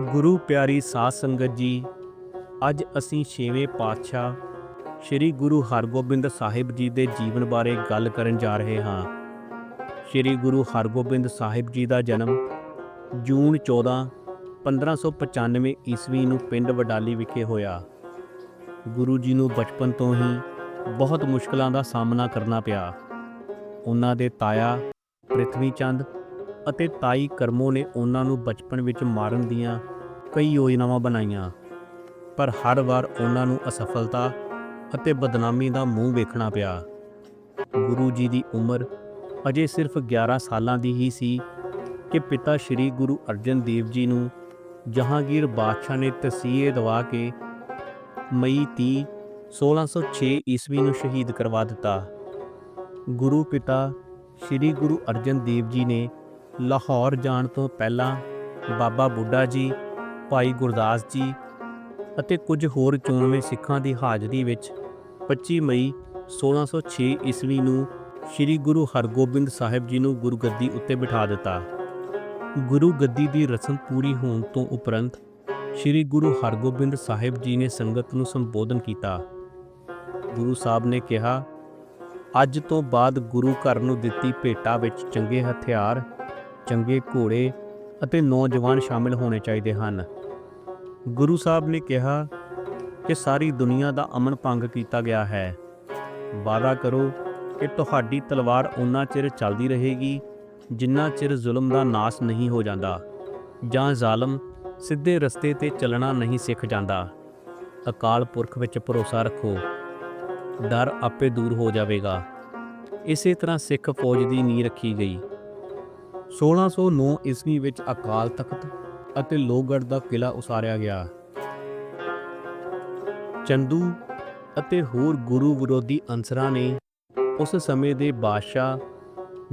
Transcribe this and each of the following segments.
ਗੁਰੂ ਪਿਆਰੀ ਸਾਧ ਸੰਗਤ ਜੀ, ਅੱਜ ਅਸੀਂ ਛੇਵੇਂ ਪਾਤਸ਼ਾਹ ਸ੍ਰੀ ਗੁਰੂ ਹਰਗੋਬਿੰਦ ਸਾਹਿਬ ਜੀ ਦੇ ਜੀਵਨ ਬਾਰੇ ਗੱਲ ਕਰਨ ਜਾ ਰਹੇ ਹਾਂ। ਸ੍ਰੀ ਗੁਰੂ ਹਰਗੋਬਿੰਦ ਸਾਹਿਬ ਜੀ ਦਾ ਜਨਮ ਜੂਨ 14 1595 ਈਸਵੀ ਨੂੰ ਪਿੰਡ ਵਡਾਲੀ ਵਿਖੇ ਹੋਇਆ। ਗੁਰੂ ਜੀ ਨੂੰ ਬਚਪਨ ਤੋਂ ਹੀ ਬਹੁਤ ਮੁਸ਼ਕਲਾਂ ਦਾ ਸਾਹਮਣਾ ਕਰਨਾ ਪਿਆ। ਉਹਨਾਂ ਦੇ ਤਾਇਆ ਪ੍ਰਿਥਵੀ ਚੰਦ ਅਤੇ ਤਾਈ ਕਰਮੋ ਨੇ ਉਹਨਾਂ ਨੂੰ ਬਚਪਨ ਵਿੱਚ ਮਾਰਨ ਦੀਆਂ ਕਈ ਯੋਜਨਾਵਾਂ ਬਣਾਈਆਂ। ਪਰ ਹਰ ਵਾਰ ਉਹਨਾਂ ਨੂੰ ਅਸਫਲਤਾ ਅਤੇ ਬਦਨਾਮੀ ਦਾ ਮੂੰਹ ਵੇਖਣਾ ਪਿਆ। ਗੁਰੂ ਜੀ ਦੀ ਉਮਰ ਅਜੇ ਸਿਰਫ 11 ਸਾਲਾਂ ਦੀ ਹੀ ਸੀ ਕਿ ਪਿਤਾ ਸ੍ਰੀ ਗੁਰੂ ਅਰਜਨ ਦੇਵ ਜੀ ਨੂੰ ਜਹਾਂਗੀਰ ਬਾਦਸ਼ਾਹ ਨੇ ਤਸੀਹੇ ਦਵਾ ਕੇ ਮਈ 30 1606 ਈਸਵੀ ਨੂੰ ਸ਼ਹੀਦ ਕਰਵਾ ਦਿੱਤਾ। ਗੁਰੂ ਪਿਤਾ ਸ੍ਰੀ ਗੁਰੂ ਅਰਜਨ ਦੇਵ ਜੀ ਨੇ ਲਾਹੌਰ ਜਾਣ ਤੋਂ ਪਹਿਲਾਂ ਬਾਬਾ ਬੁੱਢਾ ਜੀ, ਭਾਈ ਗੁਰਦਾਸ ਜੀ ਅਤੇ ਕੁਝ ਹੋਰ ਚੋਣਵੇਂ ਸਿੱਖਾਂ ਦੀ ਹਾਜ਼ਰੀ ਵਿੱਚ 25 ਮਈ 1606 ਈਸਵੀ ਨੂੰ ਸ੍ਰੀ ਗੁਰੂ ਹਰਗੋਬਿੰਦ ਸਾਹਿਬ ਜੀ ਨੂੰ ਗੁਰਗੱਦੀ ਉੱਤੇ ਬਿਠਾ ਦਿੱਤਾ। ਗੁਰੂ ਗੱਦੀ ਦੀ ਰਸਮ ਪੂਰੀ ਹੋਣ ਤੋਂ ਉਪਰੰਤ ਸ੍ਰੀ ਗੁਰੂ ਹਰਗੋਬਿੰਦ ਸਾਹਿਬ ਜੀ ਨੇ ਸੰਗਤ ਨੂੰ ਸੰਬੋਧਨ ਕੀਤਾ। ਗੁਰੂ ਸਾਹਿਬ ਨੇ ਕਿਹਾ, ਅੱਜ ਤੋਂ ਬਾਅਦ ਗੁਰੂ ਘਰ ਨੂੰ ਦਿੱਤੀ ਭੇਟਾ ਵਿੱਚ ਚੰਗੇ ਹਥਿਆਰ ਚੰਗੇ ਘੋੜੇ ਅਤੇ ਨੌਜਵਾਨ ਸ਼ਾਮਿਲ ਹੋਣੇ ਚਾਹੀਦੇ ਹਨ। ਗੁਰੂ ਸਾਹਿਬ ਨੇ ਕਿਹਾ ਕਿ ਸਾਰੀ ਦੁਨੀਆ ਦਾ ਅਮਨ ਭੰਗ ਕੀਤਾ ਗਿਆ ਹੈ। ਵਾਅਦਾ ਕਰੋ ਕਿ ਤੁਹਾਡੀ ਤਲਵਾਰ ਉਨਾ ਚਿਰ ਚੱਲਦੀ ਰਹੇਗੀ ਜਿੰਨਾ ਚਿਰ ਜ਼ੁਲਮ ਦਾ ਨਾਸ ਨਹੀਂ ਹੋ ਜਾਂਦਾ ਜਾਂ ਜ਼ਾਲਮ ਸਿੱਧੇ ਰਸਤੇ ਤੇ ਚੱਲਣਾ ਨਹੀਂ ਸਿੱਖ ਜਾਂਦਾ। ਅਕਾਲ ਪੁਰਖ ਵਿੱਚ ਭਰੋਸਾ ਰੱਖੋ। ਡਰ ਆਪੇ ਦੂਰ ਹੋ ਜਾਵੇਗਾ। ਇਸੇ ਤਰ੍ਹਾਂ ਸਿੱਖ ਫੌਜ ਦੀ ਨੀਂਹ ਰੱਖੀ ਗਈ। 1609 ਈਸਵੀ ਵਿੱਚ ਅਕਾਲ ਤਖਤ ਅਤੇ ਲੋਹਗੜ੍ਹ ਦਾ ਕਿਲਾ ਉਸਾਰਿਆ ਗਿਆ। ਚੰਦੂ ਅਤੇ ਹੋਰ ਗੁਰੂ ਵਿਰੋਧੀ ਅੰਸਰਾਂ ਨੇ ਉਸ ਸਮੇਂ ਦੇ ਬਾਦਸ਼ਾਹ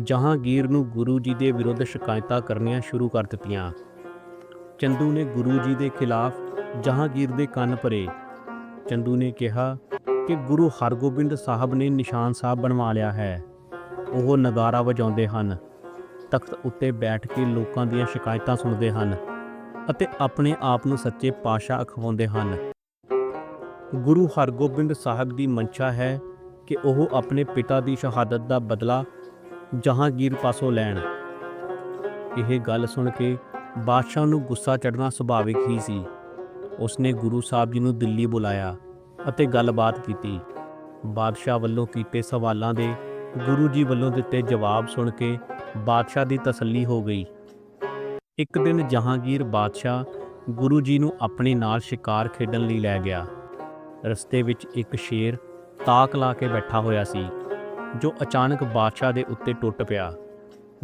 ਜਹਾਂਗੀਰ ਨੂੰ ਗੁਰੂ ਜੀ ਦੇ ਵਿਰੁੱਧ ਸ਼ਿਕਾਇਤਾਂ ਕਰਨੀਆਂ ਸ਼ੁਰੂ ਕਰ ਦਿੱਤੀਆਂ। ਚੰਦੂ ਨੇ ਗੁਰੂ ਜੀ ਦੇ ਖਿਲਾਫ ਜਹਾਂਗੀਰ ਦੇ ਕੰਨ ਭਰੇ। ਚੰਦੂ ਨੇ ਕਿਹਾ ਕਿ ਗੁਰੂ ਹਰਗੋਬਿੰਦ ਸਾਹਿਬ ਨੇ ਨਿਸ਼ਾਨ ਸਾਹਿਬ ਬਣਵਾ ਲਿਆ ਹੈ। ਉਹ ਨਗਾਰਾ ਵਜਾਉਂਦੇ ਹਨ। ਤਖਤ ਉੱਤੇ ਬੈਠ ਕੇ ਲੋਕਾਂ ਦੀਆਂ ਸ਼ਿਕਾਇਤਾਂ ਸੁਣਦੇ ਹਨ ਅਤੇ ਆਪਣੇ ਆਪ ਨੂੰ ਸੱਚੇ ਪਾਤਸ਼ਾਹ ਅਖਵਾਉਂਦੇ ਹਨ। ਗੁਰੂ ਹਰਗੋਬਿੰਦ ਸਾਹਿਬ ਦੀ ਮੰਸ਼ਾ ਹੈ ਕਿ ਉਹ ਆਪਣੇ ਪਿਤਾ ਦੀ ਸ਼ਹਾਦਤ ਦਾ ਬਦਲਾ ਜਹਾਂਗੀਰ ਪਾਸੋਂ ਲੈਣ। ਇਹ ਗੱਲ ਸੁਣ ਕੇ ਬਾਦਸ਼ਾਹ ਨੂੰ ਗੁੱਸਾ ਚੜ੍ਹਨਾ ਸੁਭਾਵਿਕ ਹੀ ਸੀ। ਉਸਨੇ ਗੁਰੂ ਸਾਹਿਬ ਜੀ ਨੂੰ ਦਿੱਲੀ ਬੁਲਾਇਆ ਅਤੇ ਗੱਲਬਾਤ ਕੀਤੀ। ਬਾਦਸ਼ਾਹ ਵੱਲੋਂ ਕੀਤੇ ਸਵਾਲਾਂ ਦੇ ਗੁਰੂ ਜੀ ਵੱਲੋਂ ਦਿੱਤੇ ਜਵਾਬ ਸੁਣ ਕੇ ਬਾਦਸ਼ਾਹ ਦੀ ਤਸੱਲੀ ਹੋ ਗਈ। ਇੱਕ ਦਿਨ ਜਹਾਂਗੀਰ ਬਾਦਸ਼ਾਹ ਗੁਰੂ ਜੀ ਨੂੰ ਆਪਣੇ ਨਾਲ ਸ਼ਿਕਾਰ ਖੇਡਣ ਲਈ ਲੈ ਗਿਆ। ਰਸਤੇ ਵਿੱਚ ਇੱਕ ਸ਼ੇਰ ਤਾਕ ਲਾ ਕੇ ਬੈਠਾ ਹੋਇਆ ਸੀ, ਜੋ ਅਚਾਨਕ ਬਾਦਸ਼ਾਹ ਦੇ ਉੱਤੇ ਟੁੱਟ ਪਿਆ।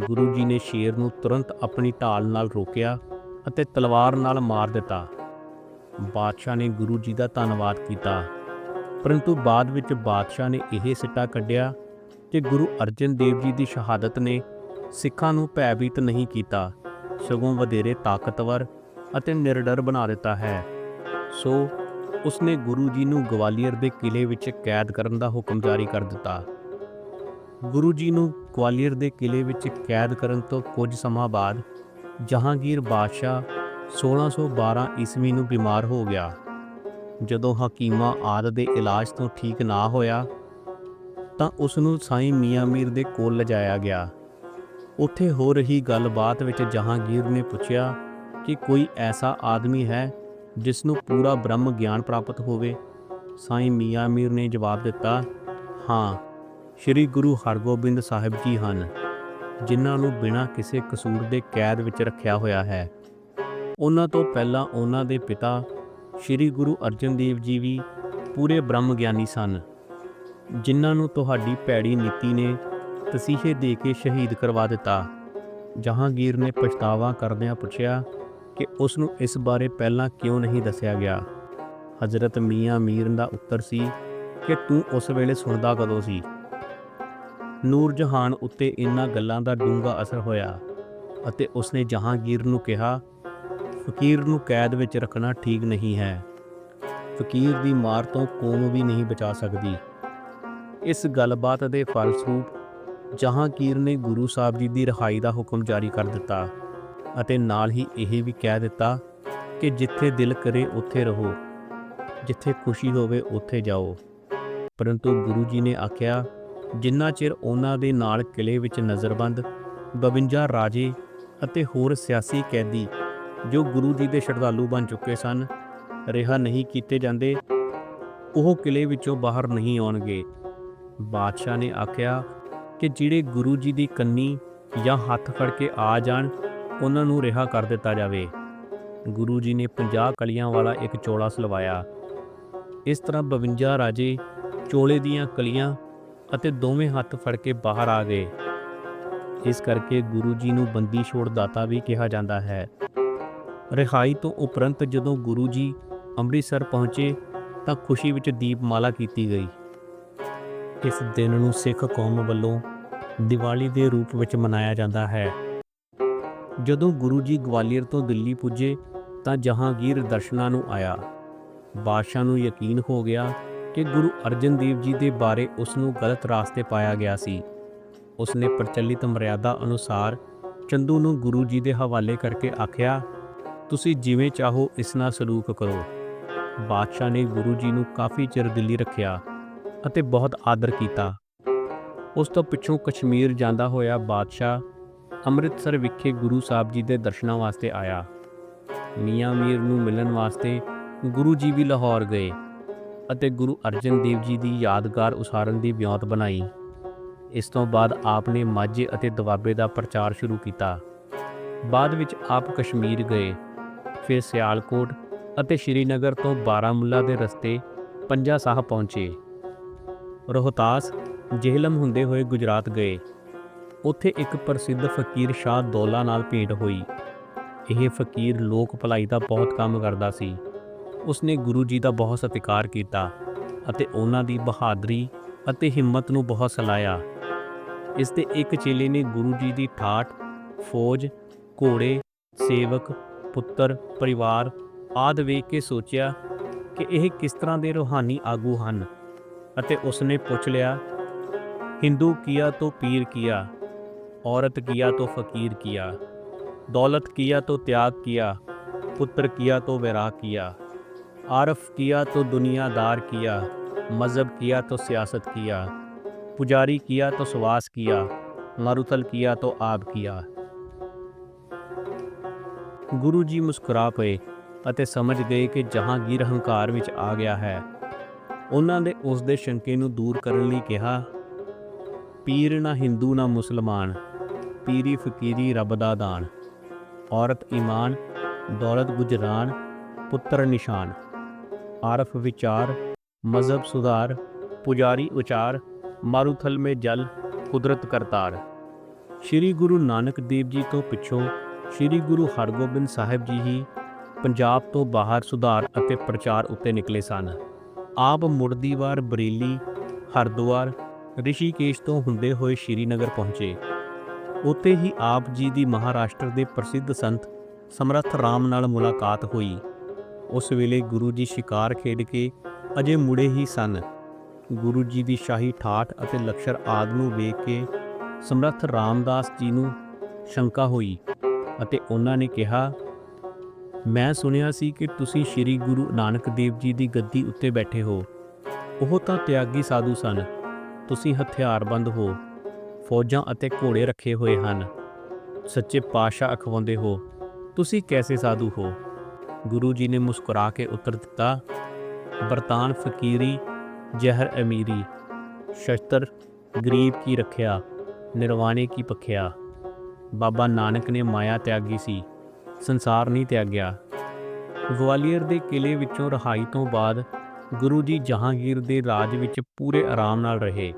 ਗੁਰੂ ਜੀ ਨੇ ਸ਼ੇਰ ਨੂੰ ਤੁਰੰਤ ਆਪਣੀ ਢਾਲ ਨਾਲ ਰੋਕਿਆ ਅਤੇ ਤਲਵਾਰ ਨਾਲ ਮਾਰ ਦਿੱਤਾ। ਬਾਦਸ਼ਾਹ ਨੇ ਗੁਰੂ ਜੀ ਦਾ ਧੰਨਵਾਦ ਕੀਤਾ। ਪਰੰਤੂ ਬਾਅਦ ਵਿੱਚ ਬਾਦਸ਼ਾਹ ਨੇ ਇਹ ਸਿੱਟਾ ਕੱਢਿਆ ਕਿ ਗੁਰੂ ਅਰਜਨ ਦੇਵ ਜੀ ਦੀ ਸ਼ਹਾਦਤ ਨੇ ਸਿੱਖਾਂ ਨੂੰ ਭੈਭੀਤ ਨਹੀਂ ਕੀਤਾ, ਸਗੋਂ ਵਧੇਰੇ ਤਾਕਤਵਰ ਅਤੇ ਨਿਰਡਰ ਬਣਾ ਦਿੱਤਾ ਹੈ। ਸੋ, ਉਸਨੇ ਗੁਰੂ ਜੀ ਨੂੰ ਗਵਾਲੀਅਰ ਦੇ ਕਿਲੇ ਵਿੱਚ ਕੈਦ ਕਰਨ ਦਾ ਹੁਕਮ ਜਾਰੀ ਕਰ ਦਿੱਤਾ। ਗੁਰੂ ਜੀ ਨੂੰ ਗਵਾਲੀਅਰ ਦੇ ਕਿਲੇ ਵਿੱਚ ਕੈਦ ਕਰਨ ਤੋਂ ਕੁਝ ਸਮਾਂ ਬਾਅਦ ਜਹਾਂਗੀਰ ਬਾਦਸ਼ਾਹ 1612 ਈਸਵੀ ਨੂੰ ਬਿਮਾਰ ਹੋ ਗਿਆ। ਜਦੋਂ ਹਕੀਮਾ ਆਦ ਦੇ ਇਲਾਜ ਤੋਂ ਠੀਕ ਨਾ ਹੋਇਆ, ਤਾਂ ਉਸ ਨੂੰ ਸਾਈਂ ਮੀਆਂ ਮੀਰ ਦੇ ਕੋਲ ਲਿਜਾਇਆ ਗਿਆ। ਉੱਥੇ ਹੋ ਰਹੀ ਗੱਲਬਾਤ ਵਿੱਚ ਜਹਾਂਗੀਰ ਨੇ ਪੁੱਛਿਆ ਕਿ ਕੋਈ ਐਸਾ ਆਦਮੀ ਹੈ ਜਿਸ ਨੂੰ ਪੂਰਾ ਬ੍ਰਹਮ ਗਿਆਨ ਪ੍ਰਾਪਤ ਹੋਵੇ? ਸਾਈਂ ਮੀਆਂ ਮੀਰ ਨੇ ਜਵਾਬ ਦਿੱਤਾ, ਹਾਂ, ਸ੍ਰੀ ਗੁਰੂ ਹਰਗੋਬਿੰਦ ਸਾਹਿਬ ਜੀ ਹਨ, ਜਿਨ੍ਹਾਂ ਨੂੰ ਬਿਨਾਂ ਕਿਸੇ ਕਸੂਰ ਦੇ ਕੈਦ ਵਿੱਚ ਰੱਖਿਆ ਹੋਇਆ ਹੈ। ਉਹਨਾਂ ਤੋਂ ਪਹਿਲਾਂ ਉਹਨਾਂ ਦੇ ਪਿਤਾ ਸ੍ਰੀ ਗੁਰੂ ਅਰਜਨ ਦੇਵ ਜੀ ਵੀ ਪੂਰੇ ਬ੍ਰਹਮ ਗਿਆਨੀ ਸਨ, ਜਿਨ੍ਹਾਂ ਨੂੰ ਤੁਹਾਡੀ ਪੈੜੀ ਨੀਤੀ ਨੇ ਤਸੀਹੇ ਦੇ ਕੇ ਸ਼ਹੀਦ ਕਰਵਾ ਦਿੱਤਾ। ਜਹਾਂਗੀਰ ਨੇ ਪਛਤਾਵਾ ਕਰਦਿਆਂ ਪੁੱਛਿਆ ਕਿ ਉਸ ਨੂੰ ਇਸ ਬਾਰੇ ਪਹਿਲਾਂ ਕਿਉਂ ਨਹੀਂ ਦੱਸਿਆ ਗਿਆ। ਹਜ਼ਰਤ ਮੀਆਂ ਮੀਰ ਦਾ ਉੱਤਰ ਸੀ ਕਿ ਤੂੰ ਉਸ ਵੇਲੇ ਸੁਣਦਾ ਕਦੋਂ ਸੀ? ਨੂਰ ਜਹਾਨ ਉੱਤੇ ਇਨ੍ਹਾਂ ਗੱਲਾਂ ਦਾ ਡੂੰਘਾ ਅਸਰ ਹੋਇਆ ਅਤੇ ਉਸਨੇ ਜਹਾਂਗੀਰ ਨੂੰ ਕਿਹਾ, ਫਕੀਰ ਨੂੰ ਕੈਦ ਵਿੱਚ ਰੱਖਣਾ ਠੀਕ ਨਹੀਂ ਹੈ। ਫਕੀਰ ਦੀ ਮਾਰ ਤੋਂ ਕੌਮ ਵੀ ਨਹੀਂ ਬਚਾ ਸਕਦੀ। ਇਸ ਗੱਲਬਾਤ ਦੇ ਫਲਸਰੂਪ ਜਹਾਂਗੀਰ ਨੇ ਗੁਰੂ ਸਾਹਿਬ ਜੀ ਦੀ ਰਿਹਾਈ ਦਾ ਹੁਕਮ ਜਾਰੀ ਕਰ ਦਿੱਤਾ ਅਤੇ ਨਾਲ ਹੀ ਇਹ ਵੀ ਕਹਿ ਦਿੱਤਾ ਕਿ ਜਿੱਥੇ ਦਿਲ ਕਰੇ ਉੱਥੇ ਰਹੋ, ਜਿੱਥੇ ਖੁਸ਼ੀ ਹੋਵੇ ਉੱਥੇ ਜਾਓ। ਪਰੰਤੂ ਗੁਰੂ ਜੀ ਨੇ ਆਖਿਆ, ਜਿੰਨਾ ਚਿਰ ਉਹਨਾਂ ਦੇ ਨਾਲ ਕਿਲੇ ਵਿੱਚ ਨਜ਼ਰਬੰਦ 52 ਰਾਜੇ ਅਤੇ ਹੋਰ ਸਿਆਸੀ ਕੈਦੀ ਜੋ ਗੁਰੂ ਜੀ ਦੇ ਸ਼ਰਧਾਲੂ ਬਣ ਚੁੱਕੇ ਸਨ, ਰਿਹਾ ਨਹੀਂ ਕੀਤੇ ਜਾਂਦੇ, ਉਹ ਕਿਲੇ ਵਿੱਚੋਂ ਬਾਹਰ ਨਹੀਂ ਆਉਣਗੇ। ਬਾਦਸ਼ਾਹ ਨੇ ਆਖਿਆ ਕਿ ਜਿਹੜੇ ਗੁਰੂ ਜੀ ਦੀ ਕੰਨੀ ਜਾਂ ਹੱਥ ਫੜ ਕੇ ਆ ਜਾਣ, ਉਹਨਾਂ ਨੂੰ ਰਿਹਾ ਕਰ ਦਿੱਤਾ ਜਾਵੇ। ਗੁਰੂ ਜੀ ਨੇ 50 ਕਲੀਆਂ ਵਾਲਾ ਇੱਕ ਚੋਲਾ ਸਲਵਾਇਆ। ਇਸ ਤਰ੍ਹਾਂ 52 ਰਾਜੇ ਚੋਲੇ ਦੀਆਂ ਕਲੀਆਂ ਅਤੇ ਦੋਵੇਂ ਹੱਥ ਫੜ ਕੇ ਬਾਹਰ ਆ ਗਏ। ਇਸ ਕਰਕੇ ਗੁਰੂ ਜੀ ਨੂੰ ਬੰਦੀ ਛੋੜ ਦਾਤਾ ਵੀ ਕਿਹਾ ਜਾਂਦਾ ਹੈ। ਰਿਹਾਈ ਤੋਂ ਉਪਰੰਤ ਜਦੋਂ ਗੁਰੂ ਜੀ ਅੰਮ੍ਰਿਤਸਰ ਪਹੁੰਚੇ ਤਾਂ ਖੁਸ਼ੀ ਵਿੱਚ ਦੀਪਮਾਲਾ ਕੀਤੀ ਗਈ। ਇਸ ਦਿਨ ਨੂੰ ਸਿੱਖ ਕੌਮ ਵੱਲੋਂ ਦੀਵਾਲੀ ਦੇ ਰੂਪ ਵਿੱਚ ਮਨਾਇਆ ਜਾਂਦਾ ਹੈ। ਜਦੋਂ ਗੁਰੂ ਜੀ ਗਵਾਲੀਅਰ ਤੋਂ ਦਿੱਲੀ ਪੁੱਜੇ, ਤਾਂ ਜਹਾਂਗੀਰ ਦਰਸ਼ਨਾਂ ਨੂੰ ਆਇਆ। ਬਾਦਸ਼ਾਹ ਨੂੰ ਯਕੀਨ ਹੋ ਗਿਆ ਕਿ ਗੁਰੂ ਅਰਜਨ ਦੇਵ ਜੀ ਦੇ ਬਾਰੇ ਉਸ ਨੂੰ ਗਲਤ ਰਾਸਤੇ ਪਾਇਆ ਗਿਆ ਸੀ। ਉਸ ਨੇ ਪ੍ਰਚਲਿਤ ਮਰਿਆਦਾ ਅਨੁਸਾਰ ਚੰਦੂ ਨੂੰ ਗੁਰੂ ਜੀ ਦੇ ਹਵਾਲੇ ਕਰਕੇ ਆਖਿਆ, ਤੁਸੀਂ ਜਿਵੇਂ ਚਾਹੋ ਇਸ ਨਾਲ ਸਲੂਕ ਕਰੋ। ਬਾਦਸ਼ਾਹ ਨੇ ਗੁਰੂ ਜੀ ਨੂੰ ਕਾਫੀ ਚਿਰ ਦਿੱਲੀ ਰੱਖਿਆ। ਅਤੇ ਬਹੁਤ ਆਦਰ ਕੀਤਾ। ਉਸ ਤੋਂ ਪਿੱਛੋਂ ਕਸ਼ਮੀਰ ਜਾਂਦਾ ਹੋਇਆ ਬਾਦਸ਼ਾਹ ਅੰਮ੍ਰਿਤਸਰ ਵਿਖੇ ਗੁਰੂ ਸਾਹਿਬ ਜੀ ਦੇ ਦਰਸ਼ਨਾਂ ਵਾਸਤੇ ਆਇਆ। ਮੀਆਂ ਮੀਰ ਨੂੰ ਮਿਲਣ ਵਾਸਤੇ ਗੁਰੂ ਜੀ ਵੀ ਲਾਹੌਰ ਗਏ ਅਤੇ ਗੁਰੂ ਅਰਜਨ ਦੇਵ ਜੀ ਦੀ ਯਾਦਗਾਰ ਉਸਾਰਨ ਦੀ ਵਿਉਂਤ ਬਣਾਈ। ਇਸ ਤੋਂ ਬਾਅਦ ਆਪ ਨੇ ਮਾਝੇ ਅਤੇ ਦੁਆਬੇ ਦਾ ਪ੍ਰਚਾਰ ਸ਼ੁਰੂ ਕੀਤਾ। ਬਾਅਦ ਵਿੱਚ ਆਪ ਕਸ਼ਮੀਰ ਗਏ, ਫਿਰ ਸਿਆਲਕੋਟ ਅਤੇ ਸ਼੍ਰੀਨਗਰ ਤੋਂ ਬਾਰਾਮੁੱਲਾ ਦੇ ਰਸਤੇ ਪੰਜਾ ਸਾਹਿਬ ਪਹੁੰਚੇ। ਰੋਹਤਾਸ ਜੇਹਲਮ ਹੁੰਦੇ ਹੋਏ ਗੁਜਰਾਤ ਗਏ। ਉੱਥੇ ਇੱਕ ਪ੍ਰਸਿੱਧ ਫਕੀਰ ਸ਼ਾਹ ਦੌਲਾ ਨਾਲ ਭੇਟ ਹੋਈ। ਇਹ ਫਕੀਰ ਲੋਕ ਭਲਾਈ ਦਾ ਬਹੁਤ ਕੰਮ ਕਰਦਾ ਸੀ। ਉਸਨੇ ਗੁਰੂ ਜੀ ਦਾ ਬਹੁਤ ਸਤਿਕਾਰ ਕੀਤਾ ਅਤੇ ਉਹਨਾਂ ਦੀ ਬਹਾਦਰੀ ਅਤੇ ਹਿੰਮਤ ਨੂੰ ਬਹੁਤ ਸਲਾਹਿਆ। ਇਸ ਦੇ ਇੱਕ ਚੇਲੇ ਨੇ ਗੁਰੂ ਜੀ ਦੀ ਠਾਠ, ਫੌਜ, ਘੋੜੇ, ਸੇਵਕ, ਪੁੱਤਰ, ਪਰਿਵਾਰ ਆਦਿ ਵੇਖ ਕੇ ਸੋਚਿਆ ਕਿ ਇਹ ਕਿਸ ਤਰ੍ਹਾਂ ਦੇ ਰੂਹਾਨੀ ਆਗੂ ਹਨ। ਅਤੇ ਉਸਨੇ ਪੁੱਛ ਲਿਆ ਹਿੰਦੂ ਕੀਆ ਤੋ ਪੀਰ ਕੀਆ औरत किया तो फकीर किया दौलत किया तो त्याग किया पुत्र किया तो वैराग किया आरफ किया तो दुनियादार किया मज़हब किया तो सियासत किया पुजारी किया तो सुवास किया मारुथल किया तो आब किया ਗੁਰੂ ਜੀ ਮੁਸਕਰਾ ਪਏ ਅਤੇ ਸਮਝ ਗਏ ਕਿ ਜਹਾਂਗੀਰ ਹੰਕਾਰ ਵਿੱਚ ਆ ਗਿਆ ਹੈ ਉਹਨਾਂ ਨੇ ਉਸ ਦੇ ਸ਼ੰਕੇ ਨੂੰ ਦੂਰ ਕਰਨ ਲਈ ਕਿਹਾ, ਪੀਰ ਨਾ ਹਿੰਦੂ, ਨਾ ਮੁਸਲਮਾਨ, ਪੀਰੀ ਫਕੀਰੀ ਰੱਬ ਦਾ ਦਾਨ, ਔਰਤ ਈਮਾਨ, ਦੌਲਤ ਗੁਜਰਾਨ, ਪੁੱਤਰ ਨਿਸ਼ਾਨ, ਆਰਫ ਵਿਚਾਰ, ਮਜ਼ਹਬ ਸੁਧਾਰ, ਪੁਜਾਰੀ ਉਚਾਰ ਮਾਰੂਥਲ ਮੇ ਜਲ, ਕੁਦਰਤ ਕਰਤਾਰ। ਸ੍ਰੀ ਗੁਰੂ ਨਾਨਕ ਦੇਵ ਜੀ ਤੋਂ ਪਿੱਛੋਂ ਸ੍ਰੀ ਗੁਰੂ ਹਰਗੋਬਿੰਦ ਸਾਹਿਬ ਜੀ ਹੀ ਪੰਜਾਬ ਤੋਂ ਬਾਹਰ ਸੁਧਾਰ ਅਤੇ ਪ੍ਰਚਾਰ ਉੱਤੇ ਨਿਕਲੇ ਸਨ। ਆਪ ਮੁੜਦੀ ਵਾਰ ਬਰੇਲੀ, ਹਰਦੁਆਰ, ਰਿਸ਼ੀਕੇਸ਼ ਤੋਂ ਹੁੰਦੇ ਹੋਏ ਸ਼੍ਰੀਨਗਰ ਪਹੁੰਚੇ। ਉੱਥੇ ਹੀ ਆਪ ਜੀ ਦੀ ਮਹਾਰਾਸ਼ਟਰ ਦੇ ਪ੍ਰਸਿੱਧ ਸੰਤ ਸਮਰੱਥ ਰਾਮ ਨਾਲ ਮੁਲਾਕਾਤ ਹੋਈ। ਉਸ ਵੇਲੇ ਗੁਰੂ ਜੀ ਸ਼ਿਕਾਰ ਖੇਡ ਕੇ ਅਜੇ ਮੁੜੇ ਹੀ ਸਨ। ਗੁਰੂ ਜੀ ਦੀ ਸ਼ਾਹੀ ਠਾਠ ਅਤੇ ਲਕਸ਼ਰ ਆਦਿ ਨੂੰ ਵੇਖ ਕੇ ਸਮਰੱਥ ਰਾਮਦਾਸ ਜੀ ਨੂੰ ਸ਼ੰਕਾ ਹੋਈ ਅਤੇ ਉਹਨਾਂ ਨੇ ਕਿਹਾ ਮੈਂ ਸੁਣਿਆ ਸੀ ਕਿ ਤੁਸੀਂ ਸ੍ਰੀ ਗੁਰੂ ਨਾਨਕ ਦੇਵ ਜੀ ਦੀ ਗੱਦੀ ਉੱਤੇ ਬੈਠੇ ਹੋ। ਉਹ ਤਾਂ ਤਿਆਗੀ ਸਾਧੂ ਸਨ। ਤੁਸੀਂ ਹਥਿਆਰਬੰਦ ਹੋ। ਫੌਜਾਂ ਅਤੇ ਘੋੜੇ ਰੱਖੇ ਹੋਏ ਹਨ। ਸੱਚੇ ਪਾਤਸ਼ਾਹ ਅਖਵਾਉਂਦੇ ਹੋ। ਤੁਸੀਂ ਕੈਸੇ ਸਾਧੂ ਹੋ? ਗੁਰੂ ਜੀ ਨੇ ਮੁਸਕਰਾ ਕੇ ਉੱਤਰ ਦਿੱਤਾ ਬਰਤਾਨ ਫਕੀਰੀ, ਜ਼ਹਿਰ ਅਮੀਰੀ। ਸ਼ਸਤਰ ਗਰੀਬ ਕੀ ਰੱਖਿਆ, ਨਿਰਵਾਣੇ ਕੀ ਪਖਿਆ ਬਾਬਾ ਨਾਨਕ ਨੇ ਮਾਇਆ ਤਿਆਗੀ ਸੀ। ਸੰਸਾਰ ਨਹੀਂ ਤਿਆਗਿਆ। ਗਵਾਲੀਅਰ ਦੇ ਕਿਲੇ ਵਿੱਚੋਂ ਰਹਾਈ ਤੋਂ ਬਾਅਦ ਗੁਰੂ ਜੀ ਜਹਾਂਗੀਰ ਦੇ ਰਾਜ ਵਿੱਚ ਪੂਰੇ ਆਰਾਮ ਨਾਲ ਰਹੇ।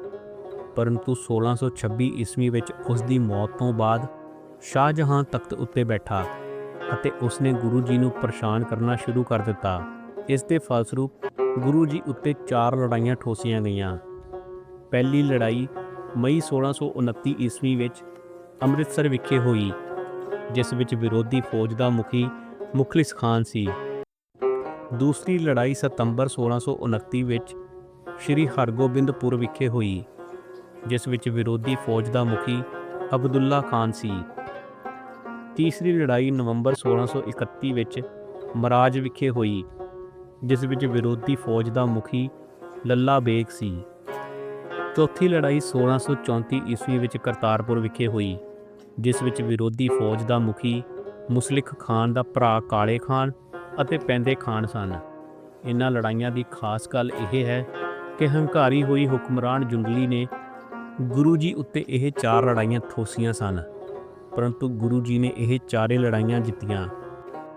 ਪਰੰਤੂ 1626 ਈਸਵੀ ਵਿੱਚ ਉਸ ਦੀ ਮੌਤ ਤੋਂ ਬਾਅਦ ਸ਼ਾਹਜਹਾਂ ਤਖਤ ਉੱਤੇ ਬੈਠਾ ਅਤੇ ਉਸਨੇ ਗੁਰੂ ਜੀ ਨੂੰ ਪਰੇਸ਼ਾਨ ਕਰਨਾ ਸ਼ੁਰੂ ਕਰ ਦਿੱਤਾ। ਇਸ ਦੇ ਫਲਸਰੂਪ ਗੁਰੂ ਜੀ ਉੱਤੇ ਚਾਰ ਲੜਾਈਆਂ ਠੋਸੀਆਂ ਗਈਆਂ। ਪਹਿਲੀ ਲੜਾਈ ਮਈ 1629 ਈਸਵੀ ਵਿੱਚ ਅੰਮ੍ਰਿਤਸਰ ਵਿਖੇ ਹੋਈ। ਜਿਸ ਵਿੱਚ ਵਿਰੋਧੀ ਫੌਜ ਦਾ ਮੁਖੀ ਮੁਖਲਿਸ ਖਾਨ ਸੀ। ਦੂਸਰੀ ਲੜਾਈ ਸਤੰਬਰ 1629 ਵਿੱਚ ਸ਼੍ਰੀ ਹਰਗੋਬਿੰਦਪੁਰ ਵਿਖੇ ਹੋਈ, ਜਿਸ ਵਿੱਚ ਵਿਰੋਧੀ ਫੌਜ ਦਾ ਮੁਖੀ ਅਬਦੁੱਲਾ ਖਾਨ ਸੀ। ਤੀਸਰੀ ਲੜਾਈ ਨਵੰਬਰ 1631 ਵਿੱਚ ਮਰਾਜ ਵਿਖੇ ਹੋਈ, ਜਿਸ ਵਿੱਚ ਵਿਰੋਧੀ ਫੌਜ ਦਾ ਮੁਖੀ ਲੱਲਾ ਬੇਗ ਸੀ। ਚੌਥੀ ਲੜਾਈ 1634 ਈਸਵੀ ਵਿੱਚ ਕਰਤਾਰਪੁਰ ਵਿਖੇ ਹੋਈ। ਜਿਸ ਵਿੱਚ ਵਿਰੋਧੀ ਫੌਜ ਦਾ ਮੁਖੀ, ਮੁਸਲਿਖ ਖਾਨ ਦਾ ਭਰਾ ਕਾਲੇ ਖਾਨ ਅਤੇ ਪੈਂਦੇ ਖਾਨ ਸਨ। ਇਹਨਾਂ ਲੜਾਈਆਂ ਦੀ ਖਾਸ ਗੱਲ ਇਹ ਹੈ ਕਿ ਹੰਕਾਰੀ ਹੋਈ ਹੁਕਮਰਾਨ ਜੁੰਗਲੀ ਨੇ ਗੁਰੂ ਜੀ ਉੱਤੇ ਇਹ ਚਾਰ ਲੜਾਈਆਂ ਥੋਸੀਆਂ ਸਨ, ਪਰੰਤੂ ਗੁਰੂ ਜੀ ਨੇ ਇਹ ਚਾਰੇ ਲੜਾਈਆਂ ਜਿੱਤੀਆਂ।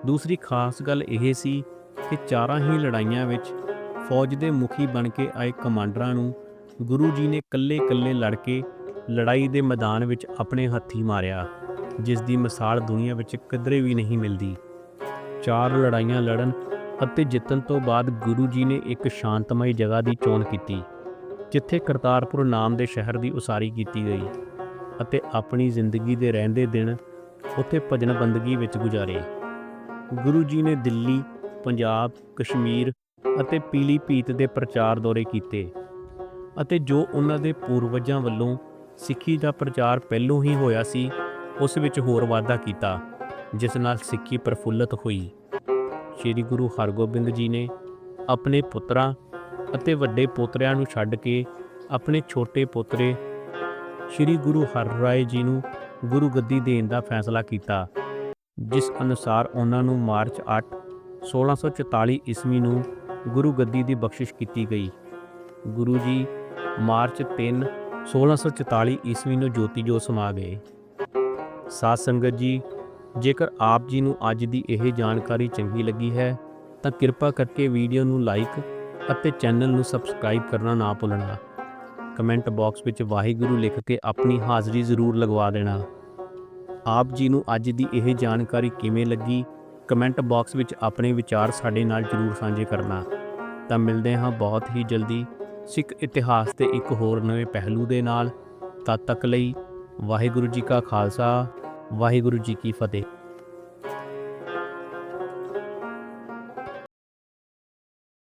ਦੂਸਰੀ ਖਾਸ ਗੱਲ ਇਹ ਸੀ ਕਿ ਚਾਰਾਂ ਹੀ ਲੜਾਈਆਂ ਵਿੱਚ ਫੌਜ ਦੇ ਮੁਖੀ ਬਣ ਕੇ ਆਏ ਕਮਾਂਡਰਾਂ ਨੂੰ ਗੁਰੂ ਜੀ ਨੇ ਕੱਲੇ-ਕੱਲੇ ਲੜ ਕੇ ਲੜਾਈ ਦੇ ਮੈਦਾਨ ਵਿੱਚ ਆਪਣੇ ਹੱਥੀ ਮਾਰਿਆ, ਜਿਸ ਦੀ ਮਿਸਾਲ ਦੁਨੀਆ ਵਿੱਚ ਕਿਧਰੇ ਵੀ ਨਹੀਂ ਮਿਲਦੀ। ਚਾਰ ਲੜਾਈਆਂ ਲੜਨ ਅਤੇ ਜਿੱਤਣ ਤੋਂ ਬਾਅਦ ਗੁਰੂ ਜੀ ਨੇ ਇੱਕ ਸ਼ਾਂਤਮਈ ਜਗ੍ਹਾ ਦੀ ਚੋਣ ਕੀਤੀ, ਜਿੱਥੇ ਕਰਤਾਰਪੁਰ ਨਾਮ ਦੇ ਸ਼ਹਿਰ ਦੀ ਉਸਾਰੀ ਕੀਤੀ ਗਈ ਅਤੇ ਆਪਣੀ ਜ਼ਿੰਦਗੀ ਦੇ ਰਹਿੰਦੇ ਦਿਨ ਉੱਥੇ ਭਜਨ ਬੰਦਗੀ ਵਿੱਚ ਗੁਜ਼ਾਰੇ। ਗੁਰੂ ਜੀ ਨੇ ਦਿੱਲੀ, ਪੰਜਾਬ, ਕਸ਼ਮੀਰ ਅਤੇ ਪੀਲੀਭੀਤ ਦੇ ਪ੍ਰਚਾਰ ਦੌਰੇ ਕੀਤੇ ਅਤੇ ਜੋ ਉਹਨਾਂ ਦੇ ਪੂਰਵਜਾਂ ਵੱਲੋਂ ਸਿੱਖੀ ਦਾ ਪ੍ਰਚਾਰ ਪਹਿਲੋਂ ਹੀ ਹੋਇਆ ਸੀ, ਉਸ ਵਿੱਚ ਹੋਰ ਵਾਧਾ ਕੀਤਾ, ਜਿਸ ਨਾਲ ਸਿੱਖੀ ਪ੍ਰਫੁੱਲਤ ਹੋਈ। ਸ੍ਰੀ ਗੁਰੂ ਹਰਗੋਬਿੰਦ ਜੀ ਨੇ ਆਪਣੇ ਪੁੱਤਰਾਂ ਅਤੇ ਵੱਡੇ ਪੋਤਰਿਆਂ ਨੂੰ ਛੱਡ ਕੇ ਆਪਣੇ ਛੋਟੇ ਪੋਤਰੇ ਸ੍ਰੀ ਗੁਰੂ ਹਰਰਾਏ ਜੀ ਨੂੰ ਗੁਰੂ ਗੱਦੀ ਦੇਣ ਦਾ ਫੈਸਲਾ ਕੀਤਾ, ਜਿਸ ਅਨੁਸਾਰ ਉਹਨਾਂ ਨੂੰ ਮਾਰਚ 8 1644 ਈਸਵੀ ਨੂੰ ਗੁਰੂ ਗੱਦੀ ਦੀ ਬਖਸ਼ਿਸ਼ ਕੀਤੀ ਗਈ। ਗੁਰੂ ਜੀ, ਮਾਰਚ 3 1644 ਈਸਵੀ ਨੂੰ ਜੋਤੀ ਜੋਤ ਸਮਾ ਗਏ। ਸਾਧ ਸੰਗਤ ਜੀ, ਜੇਕਰ ਆਪ ਜੀ ਨੂੰ ਅੱਜ ਦੀ ਇਹ ਜਾਣਕਾਰੀ ਚੰਗੀ ਲੱਗੀ ਹੈ, ਤਾਂ ਕਿਰਪਾ ਕਰਕੇ ਵੀਡੀਓ ਨੂੰ ਲਾਈਕ ਅਤੇ ਚੈਨਲ ਨੂੰ ਸਬਸਕ੍ਰਾਈਬ ਕਰਨਾ ਨਾ ਭੁੱਲਣਾ। ਕਮੈਂਟ ਬਾਕਸ ਵਿੱਚ ਵਾਹਿਗੁਰੂ ਲਿਖ ਕੇ ਆਪਣੀ ਹਾਜ਼ਰੀ ਜ਼ਰੂਰ ਲਗਵਾ ਦੇਣਾ। ਆਪ ਜੀ ਨੂੰ ਅੱਜ ਦੀ ਇਹ ਜਾਣਕਾਰੀ ਕਿਵੇਂ ਲੱਗੀ, ਕਮੈਂਟ ਬਾਕਸ ਵਿੱਚ ਆਪਣੇ ਵਿਚਾਰ ਸਾਡੇ ਨਾਲ ਜ਼ਰੂਰ ਸਾਂਝੇ ਕਰਨਾ। ਤਾਂ ਮਿਲਦੇ ਹਾਂ ਬਹੁਤ ਹੀ ਜਲਦੀ। ਸਿੱਖ ਇਤਿਹਾਸ ਦੇ ਇੱਕ ਹੋਰ ਨਵੇਂ ਪਹਿਲੂ ਦੇ ਨਾਲ ਤਦ ਤੱਕ ਲਈ ਵਾਹਿਗੁਰੂ ਜੀ ਕਾ ਖਾਲਸਾ, ਵਾਹਿਗੁਰੂ ਜੀ ਕੀ ਫਤਿਹ।